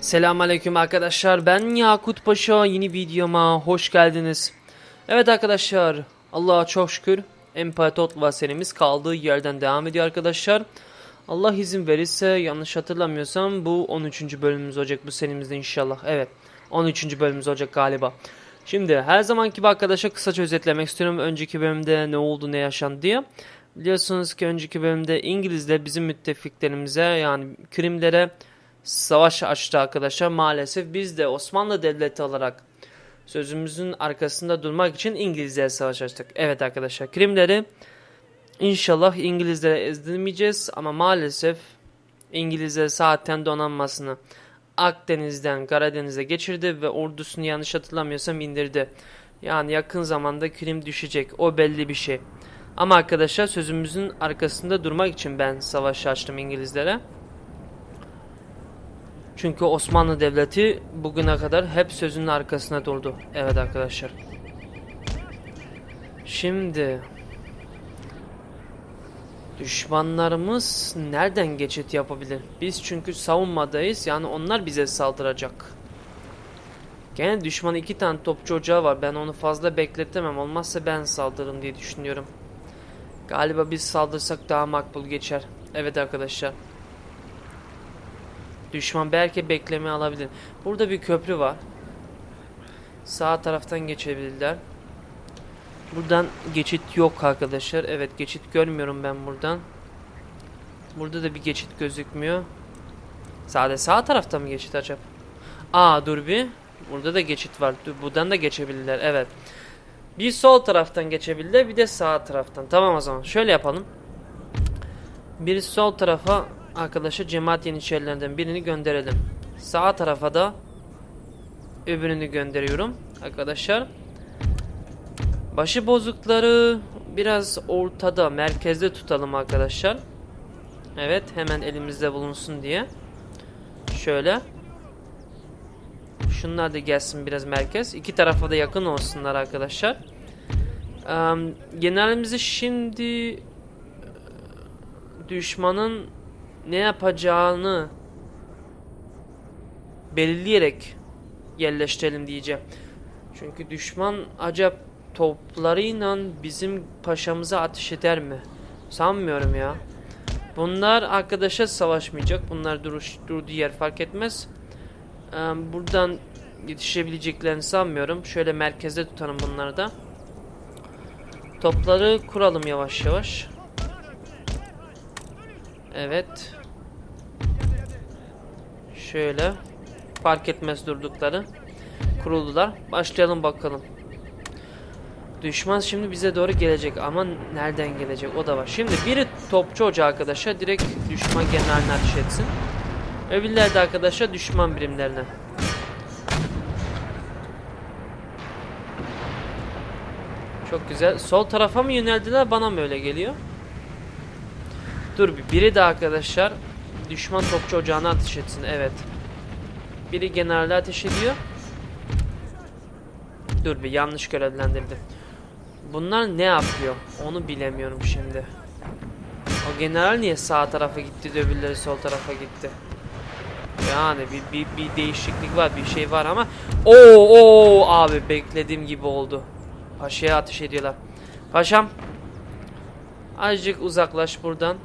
Selamünaleyküm arkadaşlar. Ben Yakut Paşa. Yeni videoma hoş geldiniz. Evet arkadaşlar. Allah'a çok şükür. Empatotla serimiz kaldığı yerden devam ediyor arkadaşlar. Allah izin verirse yanlış hatırlamıyorsam bu 13. bölümümüz olacak bu serimizde inşallah. Evet. 13. bölümümüz olacak galiba. Şimdi her zamanki gibi arkadaşlar kısaca özetlemek istiyorum. Önceki bölümde ne oldu ne yaşandı diye. Biliyorsunuz ki önceki bölümde İngilizler bizim müttefiklerimize yani Krimlere savaş açtı arkadaşlar. Maalesef biz de Osmanlı Devleti olarak sözümüzün arkasında durmak için İngilizlere savaş açtık. Evet arkadaşlar Krimleri inşallah İngilizlere ezdirmeyeceğiz ama maalesef İngilizler zaten donanmasını Akdeniz'den Karadeniz'e geçirdi ve ordusunu yanlış hatırlamıyorsam indirdi. Yani yakın zamanda Krim düşecek. O belli bir şey. Ama arkadaşlar sözümüzün arkasında durmak için ben savaş açtım İngilizlere. Çünkü Osmanlı Devleti bugüne kadar hep sözünün arkasına durdu. Evet arkadaşlar. Şimdi düşmanlarımız nereden geçit yapabilir? Biz çünkü savunmadayız. Yani onlar bize saldıracak. Gene düşman iki tane topçu ocağı var. Ben onu fazla bekletemem. Olmazsa ben saldırırım diye düşünüyorum. Galiba biz saldırsak daha makbul geçer. Evet arkadaşlar. Düşman belki bekleme alabilir. Burada bir köprü var. Sağ taraftan geçebilirler. Buradan geçit yok arkadaşlar. Evet geçit görmüyorum ben buradan. Burada da bir geçit gözükmüyor. Sadece sağ tarafta mı geçit acaba? Aa dur bir. Burada da geçit var. Dur, buradan da geçebilirler. Evet. Bir sol taraftan geçebilirler bir de sağ taraftan. Tamam o zaman. Şöyle yapalım. Bir sol tarafa arkadaşa cemaat yeniçerilerinden birini gönderelim. Sağ tarafa da öbürünü gönderiyorum arkadaşlar. Başı bozukları biraz ortada, merkezde tutalım arkadaşlar. Evet, hemen elimizde bulunsun diye. Şöyle. Şunlar da gelsin biraz merkez. İki tarafa da yakın olsunlar arkadaşlar. Ee, generalimizi şimdi düşmanın ne yapacağını belirleyerek yerleştirelim diyeceğim. Çünkü düşman acaba toplarıyla bizim paşamıza ateş eder mi? Sanmıyorum ya. Bunlar arkadaşa savaşmayacak. Bunlar duruş, durduğu yer fark etmez. Ee, buradan yetişebileceklerini sanmıyorum. Şöyle merkezde tutalım bunları da. Topları kuralım yavaş yavaş. Evet. Şöyle. Fark etmez durdukları. Kuruldular. Başlayalım bakalım. Düşman şimdi bize doğru gelecek ama nereden gelecek o da var. Şimdi biri topçu hoca arkadaşa direkt düşman generaline ateş etsin. Öbürleri de arkadaşa düşman birimlerine. Çok güzel. Sol tarafa mı yöneldiler bana mı öyle geliyor? Dur bir biri de arkadaşlar düşman topçu ocağına ateş etsin. Evet. Biri generale ateş ediyor. Dur bir yanlış görevlendirdim. Bunlar ne yapıyor? Onu bilemiyorum şimdi. O general niye sağ tarafa gitti de öbürleri sol tarafa gitti? Yani bir, bir, bir değişiklik var bir şey var ama Oo oo abi beklediğim gibi oldu. Paşa'ya ateş ediyorlar. Paşam azıcık uzaklaş buradan.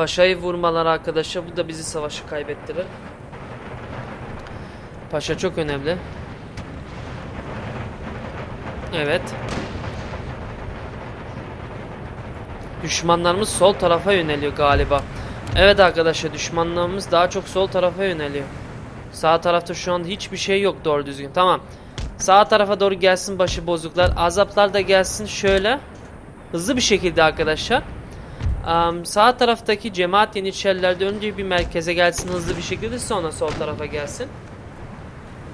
Paşa'yı vurmalar arkadaşlar. Bu da bizi savaşı kaybettirir. Paşa çok önemli. Evet. Düşmanlarımız sol tarafa yöneliyor galiba. Evet arkadaşlar düşmanlarımız daha çok sol tarafa yöneliyor. Sağ tarafta şu anda hiçbir şey yok doğru düzgün. Tamam. Sağ tarafa doğru gelsin başı bozuklar. Azaplar da gelsin şöyle. Hızlı bir şekilde arkadaşlar. Um, sağ taraftaki cemaat yeniçerilerde önce bir merkeze gelsin hızlı bir şekilde sonra sol tarafa gelsin.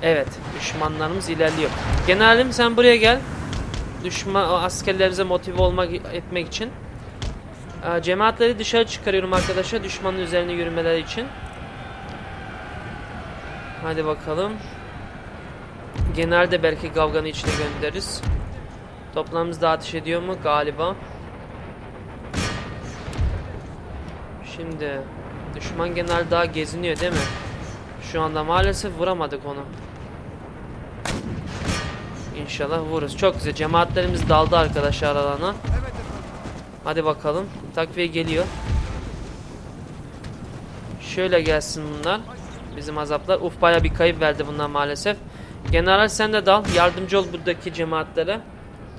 Evet düşmanlarımız ilerliyor. Generalim sen buraya gel. Düşman askerlerimize motive olmak etmek için. Uh, cemaatleri dışarı çıkarıyorum arkadaşlar düşmanın üzerine yürümeleri için. Hadi bakalım. General de belki kavganın içine göndeririz. Toplamımız da ateş ediyor mu? Galiba. Şimdi düşman genel daha geziniyor değil mi? Şu anda maalesef vuramadık onu. İnşallah vururuz. Çok güzel. Cemaatlerimiz daldı arkadaşlar alana. Hadi bakalım. Takviye geliyor. Şöyle gelsin bunlar. Bizim azaplar. Uf baya bir kayıp verdi bunlar maalesef. General sen de dal. Yardımcı ol buradaki cemaatlere.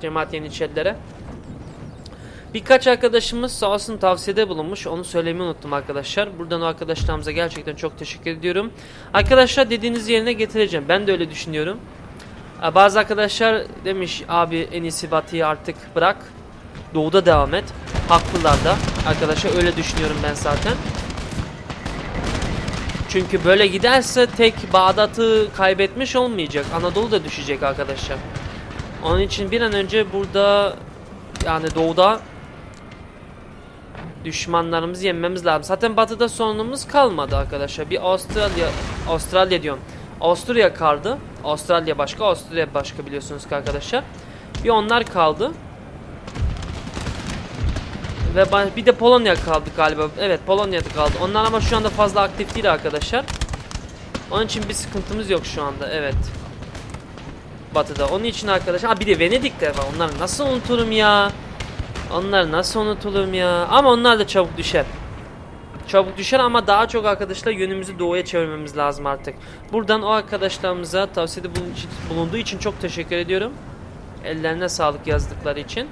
Cemaat yeniçerilere. Birkaç arkadaşımız sağ olsun tavsiyede bulunmuş. Onu söylemeyi unuttum arkadaşlar. Buradan o arkadaşlarımıza gerçekten çok teşekkür ediyorum. Arkadaşlar dediğiniz yerine getireceğim. Ben de öyle düşünüyorum. Bazı arkadaşlar demiş abi en iyisi Batı'yı artık bırak. Doğuda devam et. Haklılar da. Arkadaşlar öyle düşünüyorum ben zaten. Çünkü böyle giderse tek Bağdat'ı kaybetmiş olmayacak. Anadolu da düşecek arkadaşlar. Onun için bir an önce burada yani doğuda düşmanlarımızı yenmemiz lazım. Zaten batıda sorunumuz kalmadı arkadaşlar. Bir Avustralya Avustralya diyorum. Avusturya kaldı. Avustralya başka, Avusturya başka biliyorsunuz ki arkadaşlar. Bir onlar kaldı. Ve bir de Polonya kaldı galiba. Evet Polonya'da kaldı. Onlar ama şu anda fazla aktif değil arkadaşlar. Onun için bir sıkıntımız yok şu anda. Evet. Batı'da. Onun için arkadaşlar. Ha bir de Venedik'te var. Onları nasıl unuturum ya? Onlar nasıl unutulurum ya? Ama onlar da çabuk düşer. Çabuk düşer ama daha çok arkadaşlar yönümüzü doğuya çevirmemiz lazım artık. Buradan o arkadaşlarımıza tavsiyede bulun- bulunduğu için çok teşekkür ediyorum. Ellerine sağlık yazdıkları için.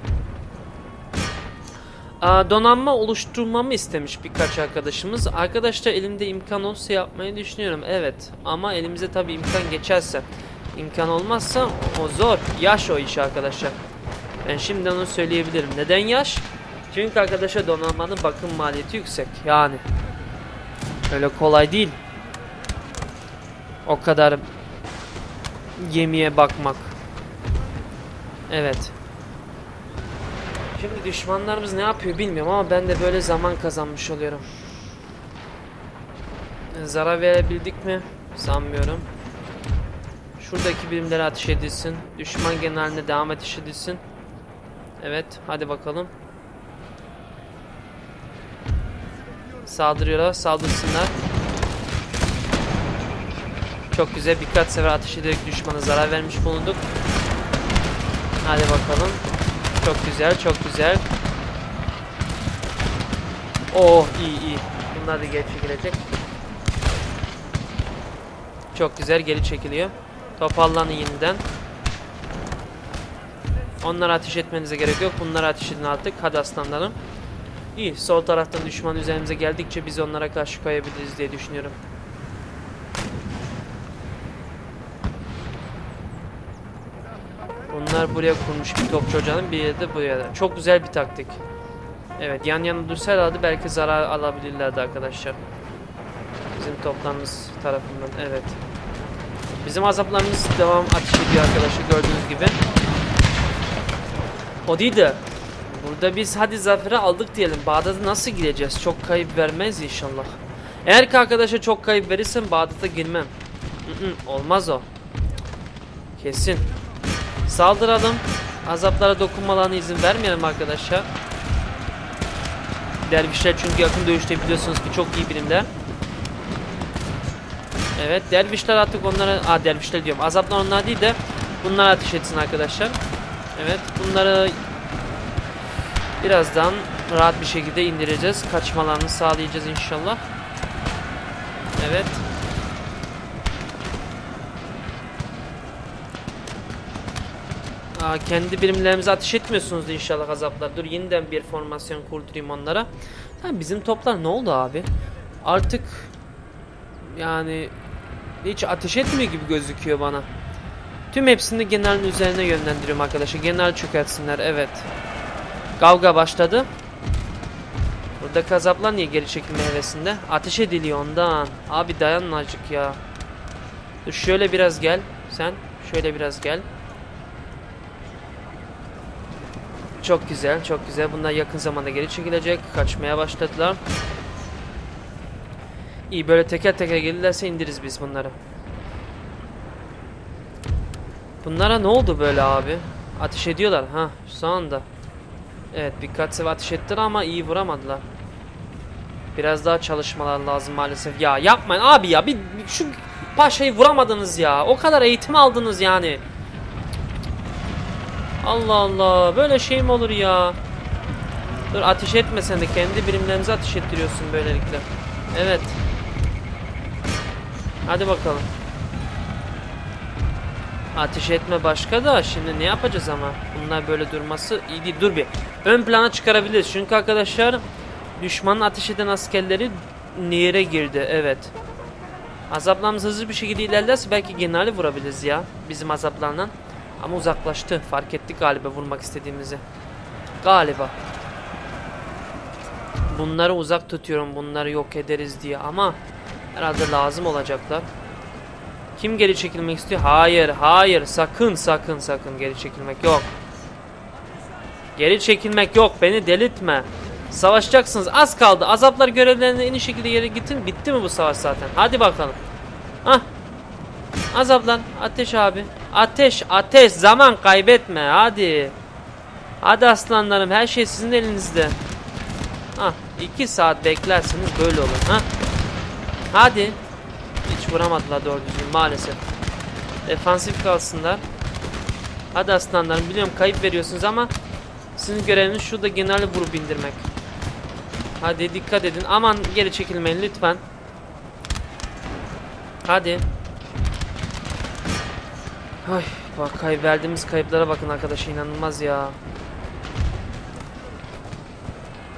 Donanma oluşturmamı istemiş birkaç arkadaşımız. Arkadaşlar elimde imkan olsa yapmayı düşünüyorum. Evet ama elimize tabi imkan geçerse. imkan olmazsa o zor. Yaş o iş arkadaşlar. Ben şimdi onu söyleyebilirim. Neden yaş? Çünkü arkadaşlar donanmanın bakım maliyeti yüksek. Yani öyle kolay değil. O kadar gemiye bakmak. Evet. Şimdi düşmanlarımız ne yapıyor bilmiyorum ama ben de böyle zaman kazanmış oluyorum. Zarar verebildik mi? Sanmıyorum. Şuradaki birimlere ateş edilsin. Düşman geneline devam ateş edilsin. Evet, hadi bakalım. Saldırıyorlar, saldırsınlar. Çok güzel, birkaç sefer ateş ederek düşmana zarar vermiş bulunduk. Hadi bakalım. Çok güzel, çok güzel. Oh, iyi iyi. Bunlar da geri çekilecek. Çok güzel, geri çekiliyor. Toparlanın yeniden. Onlara ateş etmenize gerek yok. Bunlara ateş edin artık. Hadi aslanlarım. İyi. Sol taraftan düşman üzerimize geldikçe biz onlara karşı koyabiliriz diye düşünüyorum. Bunlar buraya kurmuş bir topçu ocağının bir yerde buraya da. Çok güzel bir taktik. Evet yan yana dursalardı belki zarar alabilirlerdi arkadaşlar. Bizim toplarımız tarafından evet. Bizim azaplarımız devam ateş ediyor arkadaşlar gördüğünüz gibi. O değil de burada biz hadi zaferi aldık diyelim. Bağdat'a nasıl gireceğiz? Çok kayıp vermez inşallah. Eğer ki arkadaşa çok kayıp verirsem Bağdat'a girmem. Olmaz o. Kesin. Saldıralım. Azaplara dokunmalarına izin vermeyelim arkadaşlar. Dervişler çünkü yakın dövüşte biliyorsunuz ki çok iyi birimler. Evet dervişler artık onlara... Aa dervişler diyorum. Azaplar onlar değil de bunlara ateş etsin arkadaşlar. Evet bunları birazdan rahat bir şekilde indireceğiz. Kaçmalarını sağlayacağız inşallah. Evet. Aa, kendi birimlerimize ateş etmiyorsunuz inşallah azaplar. Dur yeniden bir formasyon kurdurayım onlara. Ha, bizim toplar ne oldu abi? Artık yani hiç ateş etmiyor gibi gözüküyor bana. Tüm hepsini generalin üzerine yönlendiriyorum arkadaşlar. General çökertsinler evet. Kavga başladı. Burada kazaplar niye geri çekilme hevesinde? Ateş ediliyor ondan. Abi dayanın azıcık ya. Dur şöyle biraz gel. Sen şöyle biraz gel. Çok güzel, çok güzel. Bunlar yakın zamanda geri çekilecek. Kaçmaya başladılar. İyi böyle teker teker gelirlerse indiririz biz bunları. Bunlara ne oldu böyle abi? Ateş ediyorlar ha şu anda. Evet birkaç sefer ateş ettiler ama iyi vuramadılar. Biraz daha çalışmalar lazım maalesef. Ya yapmayın abi ya. Bir, bir şu paşayı vuramadınız ya. O kadar eğitim aldınız yani. Allah Allah. Böyle şey mi olur ya? Dur ateş etme sen de. Kendi birimlerinize ateş ettiriyorsun böylelikle. Evet. Hadi bakalım. Ateş etme başka da şimdi ne yapacağız ama? Bunlar böyle durması iyi değil. Dur bir. Ön plana çıkarabiliriz. Çünkü arkadaşlar düşmanın ateş eden askerleri nehire girdi. Evet. Azaplarımız hızlı bir şekilde ilerlerse belki generali vurabiliriz ya. Bizim azaplarla. Ama uzaklaştı. Fark ettik galiba vurmak istediğimizi. Galiba. Bunları uzak tutuyorum. Bunları yok ederiz diye ama herhalde lazım olacaklar. Kim geri çekilmek istiyor? Hayır, hayır. Sakın, sakın, sakın geri çekilmek yok. Geri çekilmek yok. Beni delirtme. Savaşacaksınız. Az kaldı. Azaplar görevlerini en iyi şekilde yere getirin. Bitti mi bu savaş zaten? Hadi bakalım. Hah. Azaplar. Ateş abi. Ateş, ateş. Zaman kaybetme. Hadi. Hadi aslanlarım. Her şey sizin elinizde. Hah. iki saat beklerseniz böyle olur. Hah. Hadi. Vuramadılar doğru düzgün maalesef. Defansif kalsınlar. Hadi aslanlarım biliyorum kayıp veriyorsunuz ama sizin göreviniz şurada generali vurup indirmek. Hadi dikkat edin. Aman geri çekilmeyin lütfen. Hadi. Ay bak kayıp verdiğimiz kayıplara bakın arkadaş inanılmaz ya.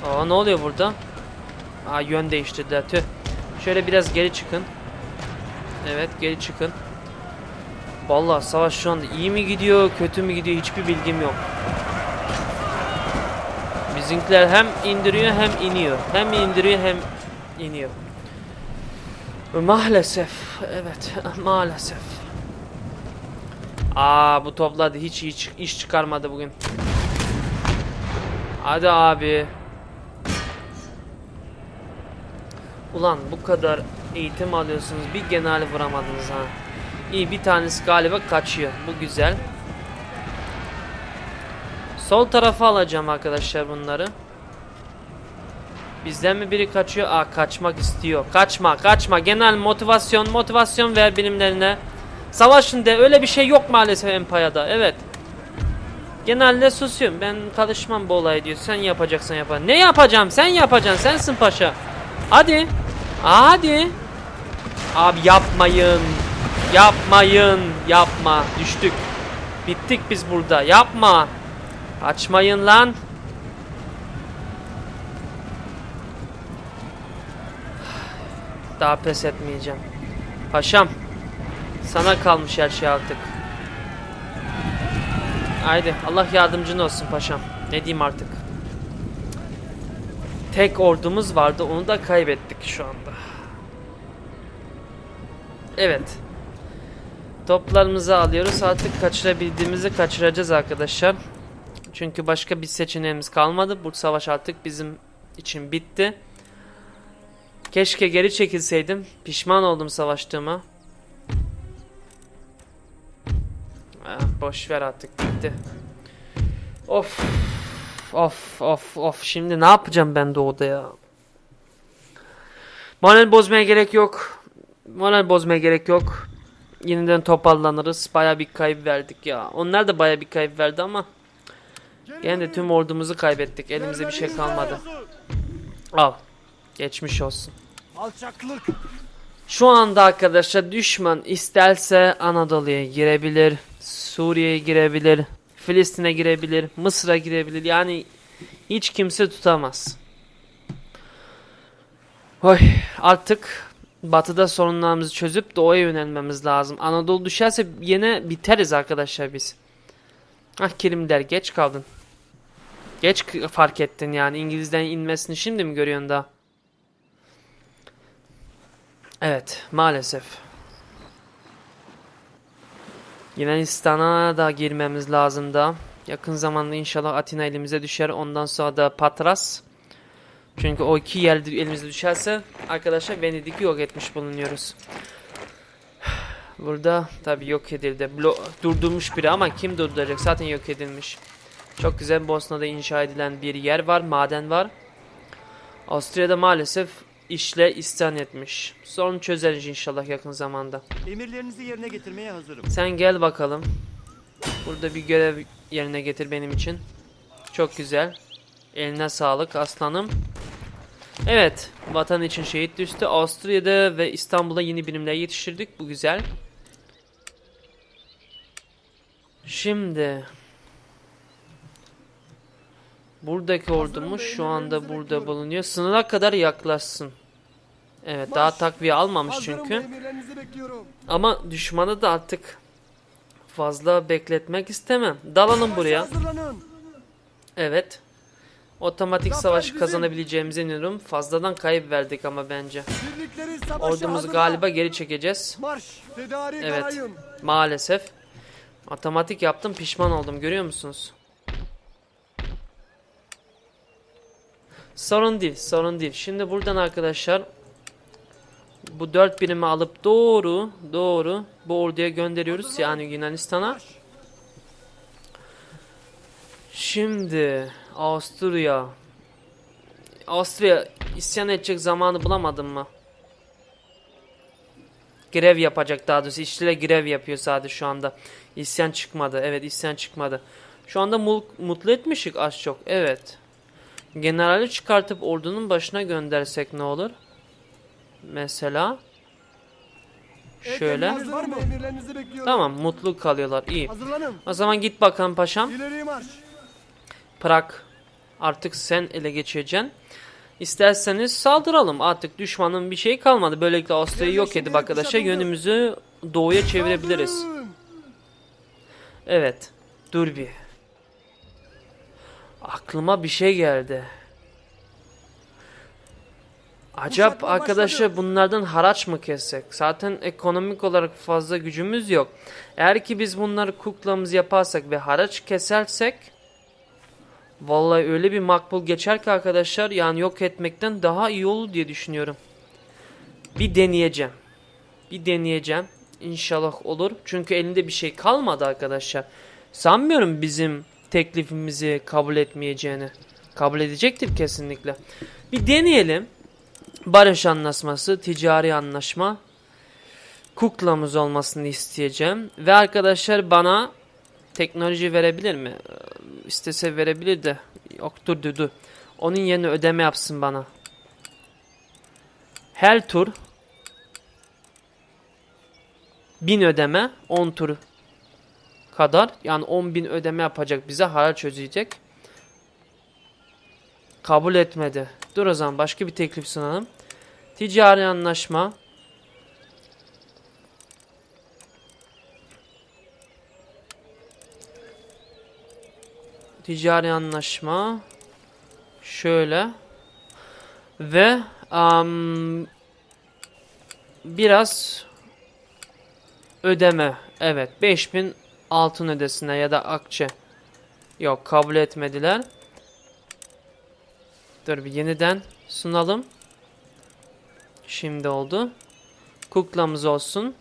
Aa ne oluyor burada? Aa yön değiştirdiler tüh. Şöyle biraz geri çıkın. Evet geri çıkın. Vallahi savaş şu anda iyi mi gidiyor kötü mü gidiyor hiçbir bilgim yok. Bizimkiler hem indiriyor hem iniyor. Hem indiriyor hem iniyor. Maalesef. Evet maalesef. Aa bu toplar da hiç iyi iş çıkarmadı bugün. Hadi abi. Ulan bu kadar eğitim alıyorsunuz bir generali vuramadınız ha. İyi bir tanesi galiba kaçıyor. Bu güzel. Sol tarafa alacağım arkadaşlar bunları. Bizden mi biri kaçıyor? Aa kaçmak istiyor. Kaçma kaçma. Genel motivasyon motivasyon ver bilimlerine. Savaşın de öyle bir şey yok maalesef Empire'da. Evet. Genelde susuyorum. Ben karışmam bu olaya diyor. Sen yapacaksan yapar. Ne yapacağım? Sen yapacaksın. Sensin paşa. Hadi. Hadi. Abi yapmayın. Yapmayın. Yapma. Düştük. Bittik biz burada. Yapma. Açmayın lan. Daha pes etmeyeceğim. Paşam. Sana kalmış her şey artık. Haydi Allah yardımcın olsun paşam. Ne diyeyim artık. Tek ordumuz vardı onu da kaybettik şu anda. Evet. Toplarımızı alıyoruz. Artık kaçırabildiğimizi kaçıracağız arkadaşlar. Çünkü başka bir seçeneğimiz kalmadı. Bu savaş artık bizim için bitti. Keşke geri çekilseydim. Pişman oldum savaştığıma. Boş ver artık bitti. Of. Of of of. Şimdi ne yapacağım ben doğuda ya? Moral bozmaya gerek yok. Moral bozmaya gerek yok. Yeniden toparlanırız. Baya bir kayıp verdik ya. Onlar da baya bir kayıp verdi ama gene de tüm ordumuzu kaybettik. Elimizde bir şey kalmadı. Al. Geçmiş olsun. Alçaklık. Şu anda arkadaşlar düşman isterse Anadolu'ya girebilir, Suriye'ye girebilir, Filistin'e girebilir, Mısır'a girebilir. Yani hiç kimse tutamaz. Oy, artık batıda sorunlarımızı çözüp doğuya yönelmemiz lazım. Anadolu düşerse yine biteriz arkadaşlar biz. Ah Kerimler geç kaldın. Geç fark ettin yani İngiliz'den inmesini şimdi mi görüyorsun daha? Evet, maalesef. Yunanistan'a da girmemiz lazım da. Yakın zamanda inşallah Atina elimize düşer. Ondan sonra da Patras. Çünkü o iki yer elimize düşerse arkadaşlar Venedik'i yok etmiş bulunuyoruz. Burada tabi yok edildi. Blo durdurmuş biri ama kim durduracak? Zaten yok edilmiş. Çok güzel Bosna'da inşa edilen bir yer var. Maden var. Avusturya'da maalesef işle isyan etmiş. Sorun çözeriz inşallah yakın zamanda. Emirlerinizi yerine getirmeye hazırım. Sen gel bakalım. Burada bir görev yerine getir benim için. Çok güzel. Eline sağlık aslanım. Evet, vatan için şehit düştü. Avusturya'da ve İstanbul'da yeni birimler yetiştirdik. Bu güzel. Şimdi buradaki ordumuz şu anda burada bulunuyor. Sınıra kadar yaklaşsın. Evet, daha takviye almamış çünkü. Ama düşmanı da artık fazla bekletmek istemem. Dalalım buraya. Evet. Otomatik savaşı kazanabileceğimize inanıyorum. Fazladan kayıp verdik ama bence. Ordumuzu galiba geri çekeceğiz. Evet. Maalesef. Otomatik yaptım pişman oldum görüyor musunuz? Sorun değil sorun değil. Şimdi buradan arkadaşlar bu dört birimi alıp doğru doğru bu orduya gönderiyoruz yani Yunanistan'a. Şimdi Avusturya. Avusturya isyan edecek zamanı bulamadın mı? Grev yapacak daha doğrusu. İşçiler grev yapıyor sadece şu anda. İsyan çıkmadı. Evet isyan çıkmadı. Şu anda mutlu etmişik az çok. Evet. Generali çıkartıp ordunun başına göndersek ne olur? Mesela. Şöyle. Emriniz var mı? Emirlerinizi bekliyorum. Tamam mutlu kalıyorlar. İyi. Hazırlanın. O zaman git bakalım paşam. İleri marş. Prag artık sen ele geçireceksin. İsterseniz saldıralım. Artık düşmanın bir şeyi kalmadı. Böylelikle Avusturya'yı yok edip arkadaşlar yönümüzü doğuya çevirebiliriz. Evet. Dur bir. Aklıma bir şey geldi. Acaba arkadaşlar bunlardan haraç mı kessek? Zaten ekonomik olarak fazla gücümüz yok. Eğer ki biz bunları kuklamız yaparsak ve haraç kesersek Vallahi öyle bir makbul geçer ki arkadaşlar yani yok etmekten daha iyi olur diye düşünüyorum. Bir deneyeceğim. Bir deneyeceğim. İnşallah olur. Çünkü elinde bir şey kalmadı arkadaşlar. Sanmıyorum bizim teklifimizi kabul etmeyeceğini. Kabul edecektir kesinlikle. Bir deneyelim. Barış anlaşması, ticari anlaşma. Kuklamız olmasını isteyeceğim. Ve arkadaşlar bana teknoloji verebilir mi? Ee, İstese verebilir de. Yoktur dedi. Onun yerine ödeme yapsın bana. Her tur 1000 ödeme 10 tur kadar yani 10.000 ödeme yapacak bize haraç ödeyecek. Kabul etmedi. Dur o zaman başka bir teklif sunalım. Ticari anlaşma. Ticari anlaşma. Şöyle. Ve am, biraz ödeme. Evet 5000 altın ödesine ya da akçe. Yok kabul etmediler. Dur bir yeniden sunalım. Şimdi oldu. Kuklamız olsun.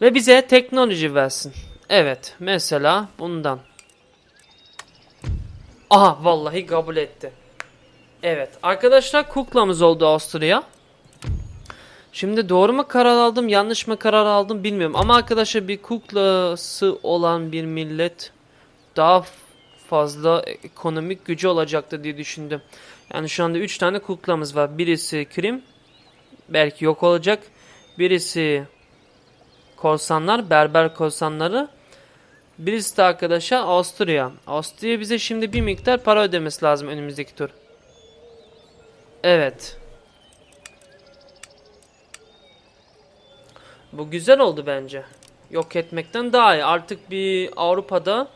Ve bize teknoloji versin. Evet mesela bundan. Aha vallahi kabul etti. Evet arkadaşlar kuklamız oldu Avusturya. Şimdi doğru mu karar aldım yanlış mı karar aldım bilmiyorum. Ama arkadaşlar bir kuklası olan bir millet daha fazla ekonomik gücü olacaktı diye düşündüm. Yani şu anda 3 tane kuklamız var. Birisi Krim belki yok olacak. Birisi korsanlar berber korsanları. Birisi de arkadaşlar Avusturya. Avusturya bize şimdi bir miktar para ödemesi lazım önümüzdeki tur. Evet. Bu güzel oldu bence. Yok etmekten daha iyi. Artık bir Avrupa'da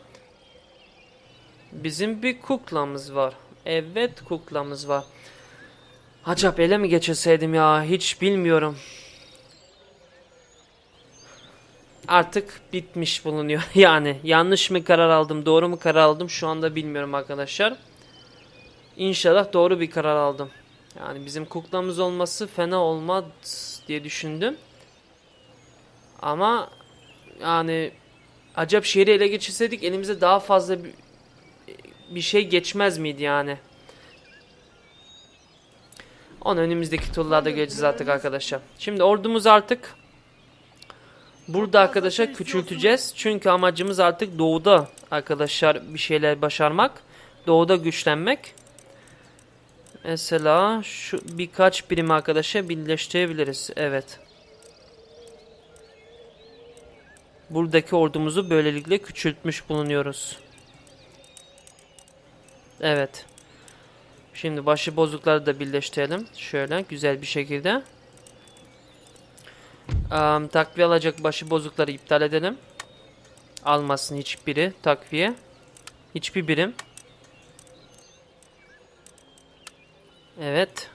bizim bir kuklamız var. Evet kuklamız var. Acaba ele mi geçirseydim ya hiç bilmiyorum. Artık bitmiş bulunuyor yani. Yanlış mı karar aldım doğru mu karar aldım şu anda bilmiyorum arkadaşlar. İnşallah doğru bir karar aldım. Yani bizim kuklamız olması fena olmaz diye düşündüm. Ama yani acaba şehri ele geçirseydik elimize daha fazla bir, şey geçmez miydi yani? Onu önümüzdeki turlarda göreceğiz artık arkadaşlar. Şimdi ordumuzu artık burada arkadaşlar küçülteceğiz. Çünkü amacımız artık doğuda arkadaşlar bir şeyler başarmak. Doğuda güçlenmek. Mesela şu birkaç birim arkadaşa birleştirebiliriz. Evet. Buradaki ordumuzu böylelikle küçültmüş bulunuyoruz. Evet. Şimdi başı bozukları da birleştirelim. Şöyle güzel bir şekilde. Am, takviye alacak başı bozukları iptal edelim. Almasın hiçbiri takviye. Hiçbir birim. Evet.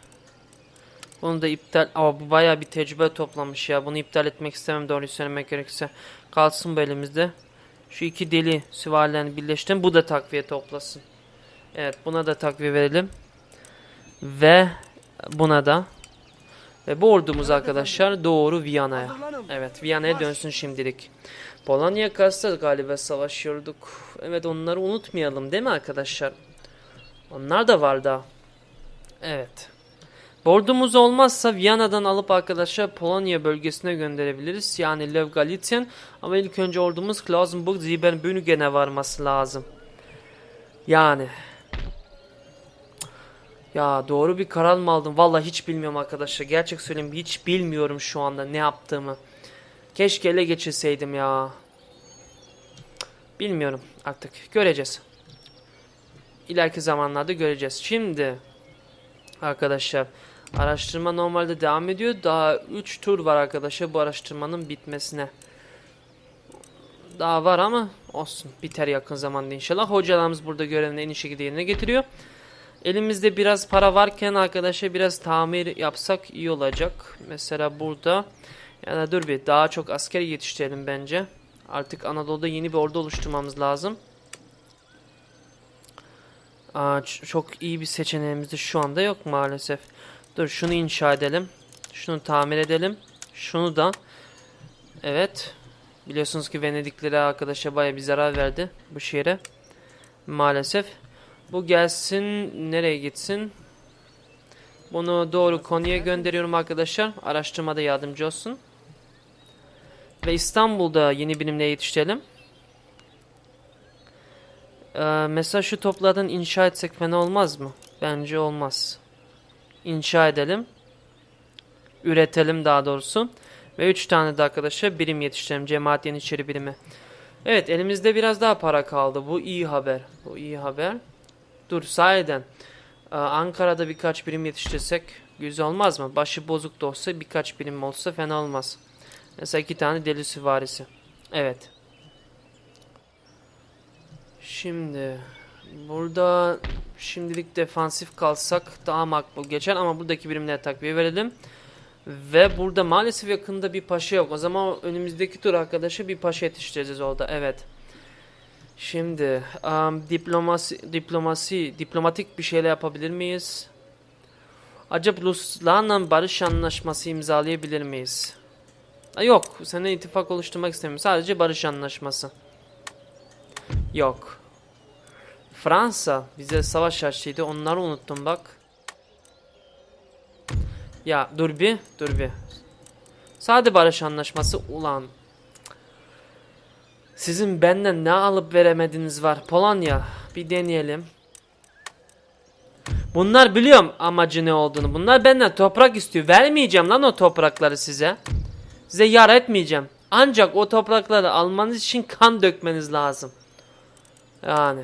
Bunu da iptal... Aa, bu bayağı bir tecrübe toplamış ya. Bunu iptal etmek istemem doğruyu söylemek gerekirse. Kalsın bu elimizde. Şu iki deli süvarilerini birleştirin. Bu da takviye toplasın. Evet buna da takviye verelim. Ve buna da. Ve bu ordumuz arkadaşlar doğru Viyana'ya. Evet Viyana'ya dönsün şimdilik. Polonya karşısında galiba savaşıyorduk. Evet onları unutmayalım değil mi arkadaşlar? Onlar da var daha. Evet. Bordumuz olmazsa Viyana'dan alıp arkadaşlar Polonya bölgesine gönderebiliriz. Yani Lev Galician. Ama ilk önce ordumuz Klausenburg Siebenbürgen'e varması lazım. Yani. Ya doğru bir karar mı aldım? Vallahi hiç bilmiyorum arkadaşlar. Gerçek söyleyeyim hiç bilmiyorum şu anda ne yaptığımı. Keşke ele geçirseydim ya. Bilmiyorum artık. Göreceğiz. İleriki zamanlarda göreceğiz. Şimdi arkadaşlar araştırma normalde devam ediyor. Daha 3 tur var arkadaşlar bu araştırmanın bitmesine. Daha var ama olsun. Biter yakın zamanda inşallah. Hocalarımız burada görevini en iyi şekilde yerine getiriyor. Elimizde biraz para varken arkadaşlar biraz tamir yapsak iyi olacak. Mesela burada yani dur bir daha çok asker yetiştirelim bence. Artık Anadolu'da yeni bir ordu oluşturmamız lazım. Aa, çok iyi bir seçeneğimiz de şu anda yok maalesef. Dur şunu inşa edelim. Şunu tamir edelim. Şunu da. Evet. Biliyorsunuz ki Venediklilere arkadaşa baya bir zarar verdi bu şehre. Maalesef. Bu gelsin nereye gitsin? Bunu doğru konuya gönderiyorum arkadaşlar. Araştırmada yardımcı olsun. Ve İstanbul'da yeni birimle yetiştirelim. Ee, mesela şu toplardan inşa etsek fena olmaz mı? Bence olmaz. İnşa edelim. Üretelim daha doğrusu. Ve 3 tane de arkadaşa birim yetiştirelim. Cemaat Yeniçeri birimi. Evet elimizde biraz daha para kaldı. Bu iyi haber. Bu iyi haber. Dur sahiden. Ee, Ankara'da birkaç birim yetiştirsek güzel olmaz mı? Başı bozuk da olsa birkaç birim olsa fena olmaz. Mesela iki tane deli süvarisi. Evet. Şimdi burada şimdilik defansif kalsak daha makbul geçer ama buradaki birimlere takviye verelim. Ve burada maalesef yakında bir paşa yok. O zaman önümüzdeki tur arkadaşı bir paşa yetiştireceğiz orada. Evet. Şimdi am, diplomasi, diplomasi, diplomatik bir şeyler yapabilir miyiz? Acaba Ruslarla barış anlaşması imzalayabilir miyiz? Yok, seninle ittifak oluşturmak istemiyorum. Sadece barış anlaşması. Yok. Fransa bize savaş açtıydı. Onları unuttum bak. Ya dur bir, dur bir. Sade barış anlaşması ulan. Sizin benden ne alıp veremediniz var. Polonya bir deneyelim. Bunlar biliyorum amacı ne olduğunu. Bunlar benden toprak istiyor. Vermeyeceğim lan o toprakları size. Size yar etmeyeceğim. Ancak o toprakları almanız için kan dökmeniz lazım. Yani.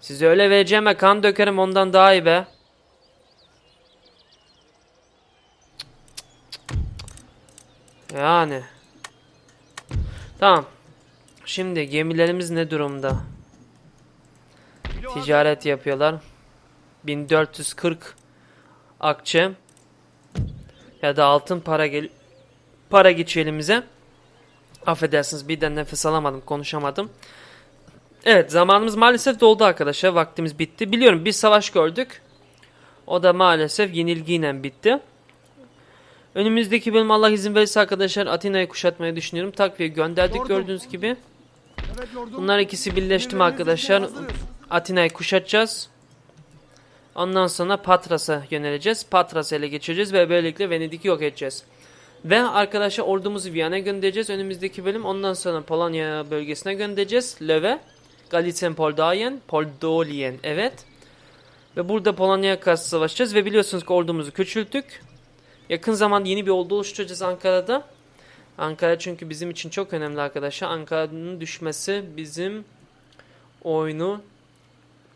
Size öyle vereceğime kan dökerim ondan daha iyi be. Yani. Tamam. Şimdi gemilerimiz ne durumda? Ticaret yapıyorlar. 1440 akçe ya da altın para gel para geçiyor elimize. Affedersiniz birden nefes alamadım, konuşamadım. Evet, zamanımız maalesef doldu arkadaşlar. Vaktimiz bitti. Biliyorum bir savaş gördük. O da maalesef yenilgiyle bitti. Önümüzdeki bölüm Allah izin verirse arkadaşlar Atina'yı kuşatmayı düşünüyorum. Takviye gönderdik Lordum. gördüğünüz gibi. Evet lordum. Bunlar ikisi birleşti mi arkadaşlar? hazırız. Atina'yı kuşatacağız. Ondan sonra Patras'a yöneleceğiz. Patras'ı ele geçireceğiz ve böylelikle Venedik'i yok edeceğiz. Ve arkadaşlar ordumuzu Viyana'ya göndereceğiz önümüzdeki bölüm. Ondan sonra Polonya bölgesine göndereceğiz. Löve, Galicien, Poldavien, Poldolien evet. Ve burada Polonya'ya karşı savaşacağız ve biliyorsunuz ki ordumuzu küçülttük. Yakın zamanda yeni bir ordu oluşturacağız Ankara'da. Ankara çünkü bizim için çok önemli arkadaşlar. Ankara'nın düşmesi bizim oyunu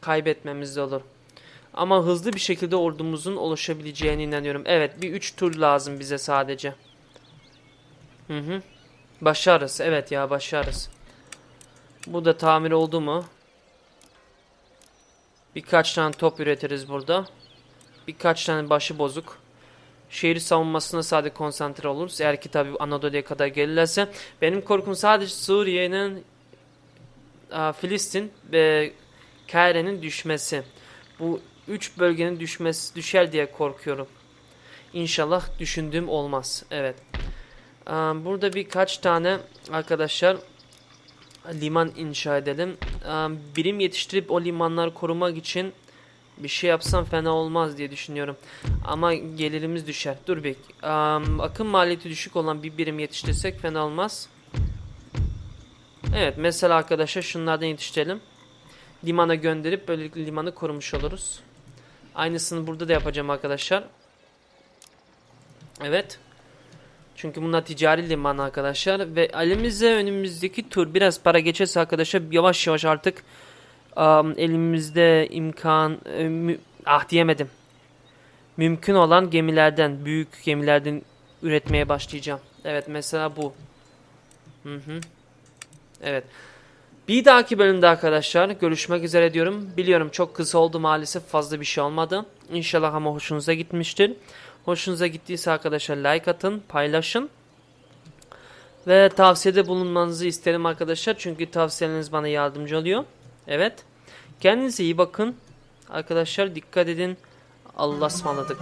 kaybetmemizde olur. Ama hızlı bir şekilde ordumuzun oluşabileceğine inanıyorum. Evet bir 3 tur lazım bize sadece. Hı hı. Başarırız. Evet ya başarırız. Bu da tamir oldu mu? Birkaç tane top üretiriz burada. Birkaç tane başı bozuk. Şehir savunmasına sadece konsantre oluruz. Eğer ki tabi Anadolu'ya kadar gelirlerse. Benim korkum sadece Suriye'nin, aa, Filistin ve Kaire'nin düşmesi. Bu üç bölgenin düşmesi düşer diye korkuyorum. İnşallah düşündüğüm olmaz. Evet. Aa, Burada birkaç tane arkadaşlar liman inşa edelim. Aa, Birim yetiştirip o limanları korumak için bir şey yapsam fena olmaz diye düşünüyorum. Ama gelirimiz düşer. Dur bir. Am, akım maliyeti düşük olan bir birim yetiştirsek fena olmaz. Evet mesela arkadaşlar şunlardan yetiştirelim. Limana gönderip böylelikle limanı korumuş oluruz. Aynısını burada da yapacağım arkadaşlar. Evet. Çünkü bunlar ticari liman arkadaşlar. Ve elimize önümüzdeki tur biraz para geçerse arkadaşlar yavaş yavaş artık am, elimizde imkan e, mü- ah diyemedim. Mümkün olan gemilerden, büyük gemilerden üretmeye başlayacağım. Evet mesela bu. Hı hı. Evet. Bir dahaki bölümde arkadaşlar görüşmek üzere diyorum. Biliyorum çok kısa oldu maalesef fazla bir şey olmadı. İnşallah ama hoşunuza gitmiştir. Hoşunuza gittiyse arkadaşlar like atın, paylaşın. Ve tavsiyede bulunmanızı isterim arkadaşlar. Çünkü tavsiyeleriniz bana yardımcı oluyor. Evet. Kendinize iyi bakın. Arkadaşlar dikkat edin. Allah'a ısmarladık.